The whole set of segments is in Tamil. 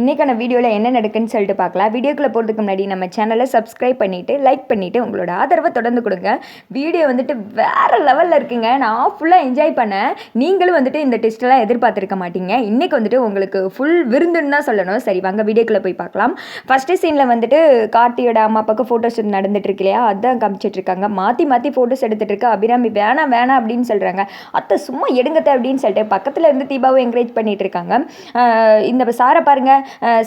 இன்றைக்கான வீடியோவில் என்ன நடக்குன்னு சொல்லிட்டு பார்க்கலாம். வீடியோக்குள்ளே போகிறதுக்கு முன்னாடி நம்ம சேனலை சப்ஸ்கிரைப் பண்ணிவிட்டு லைக் பண்ணிவிட்டு உங்களோட ஆதரவை தொடர்ந்து கொடுங்க. வீடியோ வந்துட்டு வேறு லெவலில் இருக்குங்க. நான் ஃபுல்லாக என்ஜாய் பண்ணேன். நீங்களும் வந்துட்டு இந்த டெஸ்ட்டெல்லாம் எதிர்பார்த்துருக்க மாட்டீங்க. இன்றைக்கி வந்துட்டு உங்களுக்கு ஃபுல் விருந்துன்னு தான் சொல்லணும். சரி வாங்க வீடியோக்குள்ளே போய் பார்க்கலாம். ஃபஸ்ட்டு சீனில் வந்துட்டு கார்த்தியோட அம்மா அப்பாவுக்கு ஃபோட்டோ ஷூட் நடந்துட்டு இருக்கு இல்லையா? அதான் காமிச்சிட்டு இருக்காங்க. மாற்றி மாற்றி ஃபோட்டோஸ் எடுத்துகிட்டு இருக்க. அபிராமி வேணாம் வேணாம் அப்படின்னு சொல்கிறாங்க அத்தை சும்மா எடுங்கத்த அப்படின்னு சொல்லிட்டு பக்கத்தில் இருந்து தீபாவும் என்கரேஜ் பண்ணிகிட்டு இருக்காங்க. இந்த சாரை பாருங்க.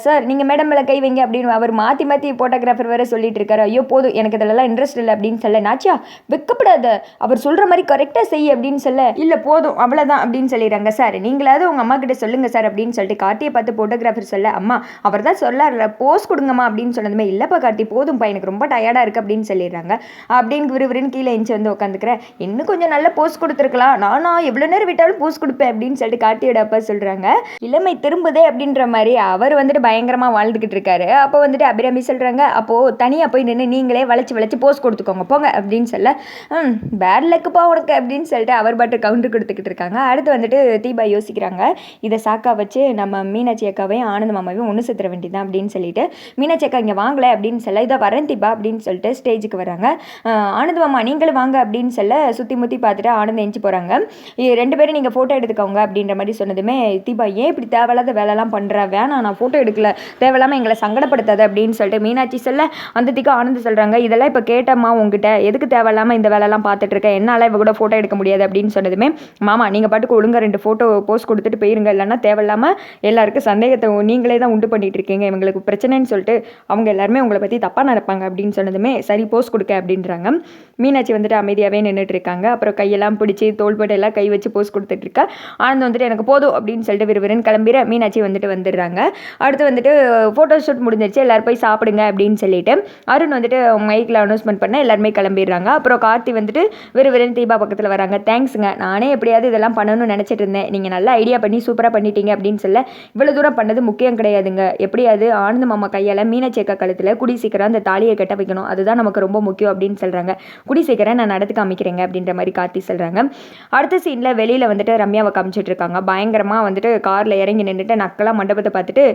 சார் நீங்கள் மேடம் மேலே கை வைங்க அப்படின்னு அவர் மாற்றி மாற்றி ஃபோட்டோகிராஃபர் வேற சொல்லிட்டு இருக்காரு. ஐயோ போதும் எனக்கு இதெல்லாம் இன்ட்ரெஸ்ட் இல்லை அப்படின்னு சொல்ல நாச்சியா வெக்கப்படாத. அவர் சொல்கிற மாதிரி கரெக்டாக செய் அப்படின்னு சொல்ல இல்லை போதும் அவ்வளோதான் அப்படின்னு சொல்லிடுறாங்க சார் நீங்களாவது உங்கள் அம்மா கிட்ட சொல்லுங்க சார் அப்படின்னு சொல்லிட்டு கார்த்தியை பார்த்து ஃபோட்டோகிராஃபர் சொல்ல அம்மா அவர் தான் சொல்லார் போஸ் கொடுங்கம்மா அப்படின்னு சொன்னதுமே இல்லைப்பா கார்த்தி போதும்ப்பா எனக்கு ரொம்ப டயர்டாக இருக்குது அப்படின்னு சொல்லிடுறாங்க. அப்படின்னு விறுவிறுன்னு கீழே எஞ்சி வந்து உட்காந்துக்கிறேன் இன்னும் கொஞ்சம் நல்ல போஸ் கொடுத்துருக்கலாம். நானா எவ்வளோ நேரம் விட்டாலும் போஸ் கொடுப்பேன் அப்படின்னு சொல்லிட்டு கார்த்தியோட அப்பா சொல்கிறாங்க இளமை திரும்புதே அப்படின்ற மாதிரி அவர் வந்துட்டு பயங்கரமாக வாழ்ந்துக்கிட்டு இருக்காரு. அப்போ வந்துட்டு அபிராமி சொல்கிறாங்க அப்போது தனியாக போய் நின்று நீங்களே வளைச்சி வளைச்சி போஸ் கொடுத்துக்கோங்க போங்க அப்படின்னு சொல்ல ம் பேட் லக்குப்பா உனக்கு அப்படின்னு சொல்லிட்டு அவர் பாட்டு கவுண்டர் கொடுத்துக்கிட்டு இருக்காங்க. அடுத்து வந்துட்டு தீபா யோசிக்கிறாங்க இதை சாக்கா வச்சு நம்ம மீனாட்சி அக்காவையும் ஆனந்த மாமாவையும் ஒன்று சுத்துற வேண்டியதான் அப்படின்னு சொல்லிட்டு மீனாட்சி அக்கா இங்கே வாங்கலை அப்படின்னு சொல்ல இதை வரேன் தீபா அப்படின்னு சொல்லிட்டு ஸ்டேஜுக்கு வராங்க. ஆனந்த மாமா நீங்களும் வாங்க அப்படின்னு சொல்ல சுற்றி முற்றி பார்த்துட்டு ஆனந்த் எஞ்சி போகிறாங்க ரெண்டு பேரும் நீங்கள் ஃபோட்டோ எடுத்துக்கோங்க அப்படின்ற மாதிரி சொன்னதுமே தீபா ஏன் இப்படி தேவையில்லாத வேலைலாம் பண்ணுற வேணாம் நான் ஃபோட்டோ எடுக்கல. தேவையில்லாமல் எங்களை சங்கடப்படுத்தாது அப்படின்னு சொல்லிட்டு மீனாட்சி சொல்ல வந்ததுக்கு ஆனந்த் சொல்கிறாங்க இதெல்லாம் இப்போ கேட்டம்மா உங்ககிட்ட எதுக்கு தேவையில்லாமல் இந்த வேலைலாம் பார்த்துட்டு இருக்கேன் என்னால் இவ கூட ஃபோட்டோ எடுக்க முடியாது அப்படின்னு சொன்னதுமே மாமா நீங்கள் பாட்டுக்கு ஒழுங்க ரெண்டு ஃபோட்டோ போஸ்ட் கொடுத்துட்டு போயிருங்க. இல்லைன்னா தேவையில்லாமல் எல்லாருக்கும் சந்தேகத்தை நீங்களே தான் உண்டு பண்ணிட்டு இருக்கீங்க. இவங்களுக்கு பிரச்சனைன்னு சொல்லிட்டு அவங்க எல்லாருமே உங்களை பற்றி தப்பாக நடப்பாங்க அப்படின்னு சொன்னதுமே சரி போஸ்ட் கொடுக்க அப்படின்றாங்க. மீனாட்சி வந்துட்டு அமைதியாகவே நின்றுட்டு இருக்காங்க. அப்புறம் கையெல்லாம் பிடிச்சி தோள்பட்டை எல்லாம் கை வச்சு போஸ்ட் கொடுத்துட்டு இருக்கா. ஆனந்த் வந்துட்டு எனக்கு போதும் அப்படின்னு சொல்லிட்டு விறுவிறுன்னு கிளம்பிற மீனாட்சி வந்துட்டு வந்துடுறாங்க. அடுத்து வந்துட்டு ஃபோட்டோ ஷூட் முடிஞ்சிருச்சு எல்லோரும் போய் சாப்பிடுங்க அப்படின்னு சொல்லிட்டு அருண் வந்துட்டு மைக்கில் அனௌன்ஸ்மெண்ட் பண்ண எல்லாருமே கிளம்பிடுறாங்க. அப்புறம் கார்த்தி வந்துட்டு வெறும் தீபா பக்கத்தில் வராங்க. தேங்க்ஸுங்க நானே எப்படியாவது இதெல்லாம் பண்ணணும்னு நினச்சிட்டு இருந்தேன். நீங்கள் நல்லா ஐடியா பண்ணி சூப்பராக பண்ணிட்டீங்க அப்படின்னு சொல்ல இவ்வளோ தூரம் பண்ணது முக்கியம் கிடையாதுங்க. எப்படியாவது ஆனந்த மாமா கையால் மீனச்சேக்க கழுத்தில் குடி சீக்கிரம் அந்த தாலியை கட்ட வைக்கணும். அதுதான் நமக்கு ரொம்ப முக்கியம் அப்படின்னு சொல்கிறாங்க குடி சீக்கிரம் நான் நடத்து காமிக்கிறேங்க அப்படின்ற மாதிரி கார்த்தி சொல்கிறாங்க அடுத்த சீனில் வெளியில் வந்துட்டு ரம்யாவை காமிச்சிட்டு இருக்காங்க. பயங்கரமாக வந்துட்டு காரில் இறங்கி நின்றுட்டு நக்கெல்லாம் மண்டபத்தை பார்த்துட்டு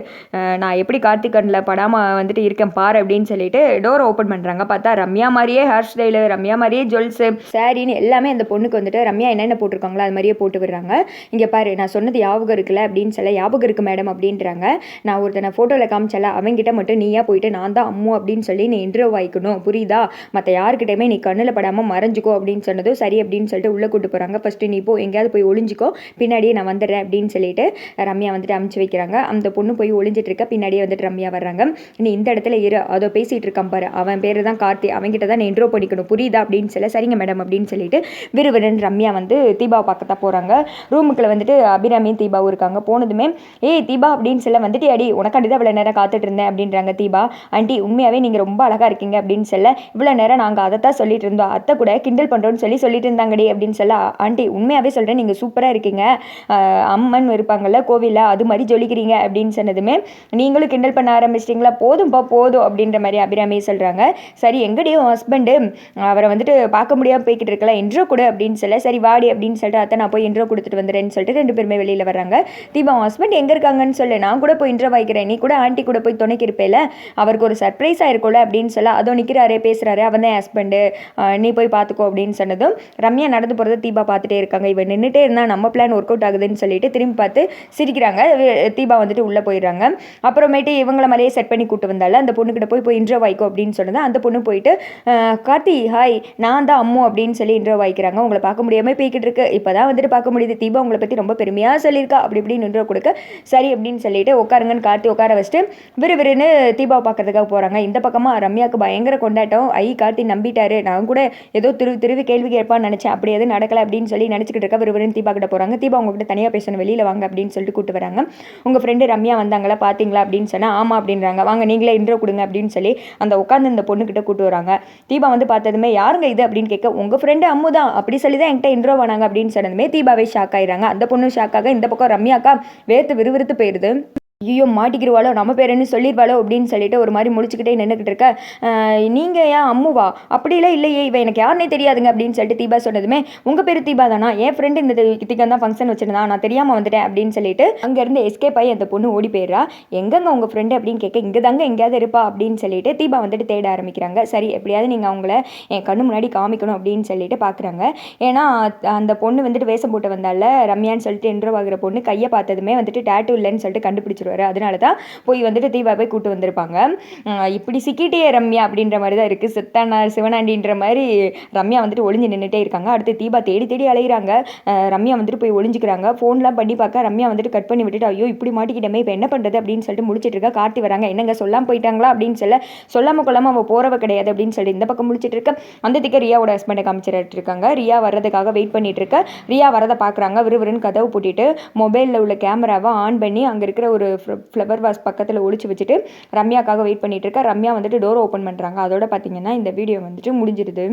நான் எப்படி கார்த்திக் கண்ணில் படாமல் வந்துட்டு இருக்கேன் பாரு அப்படின்னு சொல்லிட்டு டோரை ஓப்பன் பண்ணுறாங்க பார்த்தா ரம்யா மாதிரியே ஹேர் ஸ்டைலு ரம்யா மாதிரியே ஜுவல்ஸு சாரின்னு எல்லாமே அந்த பொண்ணுக்கு வந்துட்டு ரம்யா என்னென்ன போட்டிருக்காங்களோ அது மாதிரியே போட்டு விடுறாங்க. இங்கே பாரு நான் சொன்னது ஞாபகம் இருக்குல்ல அப்படின்னு சொல்ல ஞாபகம் இருக்கு மேடம் அப்படின்றாங்க. நான் ஒருத்தனை ஃபோட்டோவில் காமிச்சல அவங்ககிட்ட மட்டும் நீயா போயிட்டு நான் தான் அம்மு அப்படின்னு சொல்லி நீ இன்டர்வியூ வாய்க்கணும். புரியுதா? மற்ற யாருக்கிட்டையுமே நீ கண்ணில் படாமல் மறைஞ்சிக்கோ அப்படின்னு சொன்னதும் சரி அப்படின்னு சொல்லிட்டு உள்ளே கூட்டு போகிறாங்க ஃபஸ்ட்டு நீ போ எங்கேயாவது போய் ஒளிஞ்சிக்கோ. பின்னாடியே நான் வந்துடுறேன் அப்படின்னு சொல்லிட்டு ரம்யா வந்துட்டு அமுச்சு வைக்கிறாங்க. அந்த பொண்ணு போய் ஒளிஞ்சிட்டு இருக்க பின்னாடியே வந்துட்டு ரம்யா வர்றாங்க. நீ இந்த இடத்துல இரு அதோ பேசிகிட்டு இருக்கான் பாரு. அவன் பேர் தான் கார்த்தி. அவன்கிட்ட தான் நீ இன்ட்ரோ பண்ணிக்கணும். புரியுதா? அப்படின்னு சொல்ல சரிங்க மேடம் அப்படின்னு சொல்லிட்டு விறுவிறுன்னு ரம்யா வந்து தீபாவை பார்க்கத்தான் போகிறாங்க ரூமுக்குள்ள வந்துட்டு அபிராமியும் தீபாவும் இருக்காங்க. போனதுமே ஏய் தீபா அப்படின்னு சொல்ல வந்துட்டு அடி உனக்காண்டி தான் இவ்வளோ நேரம் காத்துட்டு இருந்தேன் அப்படின்றாங்க தீபா. ஆண்டி உண்மையாகவே நீங்கள் ரொம்ப அழகாக இருக்கீங்க அப்படின்னு சொல்ல இவ்வளோ நேரம் நாங்கள் அதை தான் சொல்லிட்டு இருந்தோம். அத்தை கூட கிண்டல் பண்ணுறோன்னு சொல்லி சொல்லிட்டு இருந்தாங்கடி அப்படின்னு சொல்ல ஆண்டி உண்மையாகவே சொல்கிறேன் நீங்கள் சூப்பராக இருக்கீங்க. அம்மன் இருப்பாங்கல்ல கோவிலில் அது மாதிரி ஜொலிக்கிறீங்க அப்படின்னு சொன்னது சொன்னதுமே நீங்களும் கிண்டல் பண்ண ஆரம்பிச்சிட்டிங்களா? போதும்ப்பா போதும் அப்படின்ற மாதிரி அபிராமி சொல்கிறாங்க சரி எங்கடியும் உன் ஹஸ்பண்டு அவரை வந்துட்டு பார்க்க முடியாமல் போய்கிட்டு இருக்கலாம் இன்ட்ரோ கொடு அப்படின்னு சொல்ல சரி வாடி அப்படின்னு சொல்லிட்டு அத்தை நான் போய் இன்ட்ரோ கொடுத்துட்டு வந்துடுறேன்னு சொல்லிட்டு ரெண்டு பேருமே வெளியில் வராங்க தீபா ஹஸ்பண்ட் எங்கே இருக்காங்கன்னு சொல்லு நான் கூட போய் இன்ட்ரோ வாய்க்கிறேன் நீ கூட ஆண்டி கூட போய் துணைக்கு இருப்பேல அவருக்கு ஒரு சர்ப்ரைஸ் ஆயிருக்கும்ல அப்படின்னு சொல்ல அதோ நிற்கிறாரே பேசுகிறாரு அவன் தான் ஹஸ்பண்டு நீ போய் பார்த்துக்கோ அப்படின்னு சொன்னதும் ரம்யா நடந்து போகிறத தீபா பார்த்துட்டே இருக்காங்க. இவன் நின்றுட்டே இருந்தால் நம்ம பிளான் ஒர்க் அவுட் ஆகுதுன்னு சொல்லிட்டு திரும்பி பார்த்து சிரிக்கிறாங்க. தீபா வந்துட்டு உள்ளே போயிடுறாங்க. அப்புறமேட்டு இவங்கள மாதிரியே செட் பண்ணி கூட்டு வந்தால அந்த பொண்ணுக்கிட்ட போய் போய் இன்ட்ரோ வாய்க்கோ அப்படின்னு சொன்னது அந்த பொண்ணு போயிட்டு கார்த்தி ஹாய் நான் தான் அம்மு அப்படின்னு சொல்லி இன்ட்ரோ வாய்க்கிறாங்க. உங்களை பார்க்க முடியாமல் போய்கிட்டு இருக்கு. இப்போ தான் வந்துட்டு பார்க்க முடியுது. தீபா உங்களை பற்றி ரொம்ப பெருமையாக சொல்லியிருக்கா. அப்படி இப்படின்னு இன்ட்ரோ கொடுக்க சரி அப்படின்னு சொல்லிட்டு உட்காருங்கன்னு கார்த்தி உட்கார வச்சுட்டு விறுவிறுன்னு தீபாவை பார்க்கறதுக்காக போகிறாங்க இந்த பக்கமாக ரம்யாவுக்கு பயங்கர கொண்டாட்டம். ஐ கார்த்தி நம்பிட்டாரு. நான் கூட ஏதோ திரு திருவி கேள்வி கேட்பான்னு நினச்சேன். அப்படி எதுவும் நடக்கல அப்படின்னு சொல்லி நினச்சிக்கிட்டு இருக்க விறுவிறுன்னு தீபா கிட்ட போகிறாங்க தீபா உங்ககிட்ட தனியாக பேசணும். வெளியில் வாங்க அப்படின்னு சொல்லிட்டு கூட்டு வராங்க. உங்கள் ஃப்ரெண்டு ரம்யா வந்தாங்களா பார்த்தீங்களா அப்படின்னு சொன்னால் ஆமாம் அப்படின்றாங்க. வாங்க நீங்களே இன்ட்ரோ கொடுங்க அப்படின்னு சொல்லி அந்த உட்காந்து இந்த பொண்ணுக்கிட்ட கூட்டு வராங்க தீபா வந்து பார்த்ததுமே யாருங்க இது? அப்படின்னு கேட்க உங்கள் ஃப்ரெண்டு அம்மு தான். அப்படி சொல்லி தான் என்கிட்ட இன்ட்ரோ வராங்க. அப்படின்னு சொன்னதுமே தீபாவே ஷாக் ஆயிடுறாங்க. அந்த பொண்ணு ஷாக்காக இந்த பக்கம் ரம்யாக்கா வேர்த்து விறுவிறுத்து போயிடுது ஐயோ மாட்டிக்கிருவாளோ நம்ம பேர் என்ன சொல்லிடுவாளோ அப்படின்னு சொல்லிட்டு ஒரு மாதிரி முடிச்சுக்கிட்டே நின்றுக்கிட்டு இருக்க நீங்கள் ஏன் அம்முவா? அப்படிலாம் இல்லையே இவன் எனக்கு யாருனே தெரியாதுங்க அப்படின்னு சொல்லிட்டு தீபா சொன்னதுமே உங்கள் பேர் தீபா தானா? என் ஃப்ரெண்டு இந்த திக்கம் தான் ஃபங்க்ஷன் வச்சுருந்தா நான் தெரியாமல் வந்துட்டேன் அப்படின்னு சொல்லிட்டு அங்கேருந்து எஸ்கேப் ஆகி அந்த பொண்ணு ஓடி போயிடுறா. எங்கங்க உங்கள் ஃப்ரெண்டு அப்படின்னு கேட்க இங்கே தாங்க எங்கேயாவது இருப்பா அப்படின்னு சொல்லிட்டு தீபா வந்துட்டு தேட ஆரம்பிக்கிறாங்க. சரி எப்படியாவது நீங்கள் அவங்கள என் கண்ணு முன்னாடி காமிக்கணும் அப்படின்னு சொல்லிட்டு பார்க்குறாங்க ஏன்னா அந்த பொண்ணு வந்துட்டு வேஷம் போட்டு வந்தால ரம்யான்னு சொல்லிட்டு இன்ட்ரோ ஆகிற பொண்ணு கையை பார்த்ததுமே வந்துட்டு டேட்டு இல்லைன்னு சொல்லிட்டு கண்டுபிடிச்சிருவாரு அதனால தான் போய் வந்துட்டு தீபா போய் கூட்டு வந்திருப்பாங்க. இப்படி சிக்கிட்டே ரம்யா அப்படின்ற மாதிரி தான் இருக்குது சித்தானார் சிவனாண்டின்ற மாதிரி ரம்யா வந்துட்டு ஒளிஞ்சு நின்றுட்டே இருக்காங்க. அடுத்து தீபா தேடி தேடி அலைகிறாங்க ரம்யா வந்துட்டு போய் ஒளிஞ்சிக்கிறாங்க. ஃபோன்லாம் பண்ணி பார்க்க ரம்யா வந்துட்டு கட் பண்ணி விட்டுட்டு ஐயோ இப்படி மாட்டிக்கிட்டமே இப்போ என்ன பண்ணுறது அப்படின்னு சொல்லிட்டு முடிச்சிட்டு இருக்கா. கார்த்தி வராங்க. என்னங்க சொல்லாமல் போயிட்டாங்களா? அப்படின்னு சொல்ல சொல்லாமல் கொள்ளாமல் அவள் போகிறவ கிடையாது. அப்படின்னு சொல்லி இந்த பக்கம் முடிச்சிட்டு இருக்க அந்த திக்க ரியாவோட ஹஸ்பண்டை காமிச்சிட்டு இருக்காங்க. ரியா வர்றதுக்காக வெயிட் பண்ணிட்டு இருக்க. ரியா வரதை பார்க்குறாங்க விறுவிறுன்னு கதவு பூட்டிட்டு மொபைலில் உள்ள கேமராவை ஆன் பண்ணி அங்கே இருக்கிற ஒரு ஃப்ளவர் வாஸ் பக்கத்தில் ஒழிச்சு வச்சுட்டு ரம்யாக்காக வெயிட் பண்ணிகிட்டு இருக்கா. ரம்யா வந்துட்டு டோர் ஓப்பன் பண்ணுறாங்க அதோட பார்த்தீங்கன்னா இந்த வீடியோ வந்துட்டு முடிஞ்சிருது.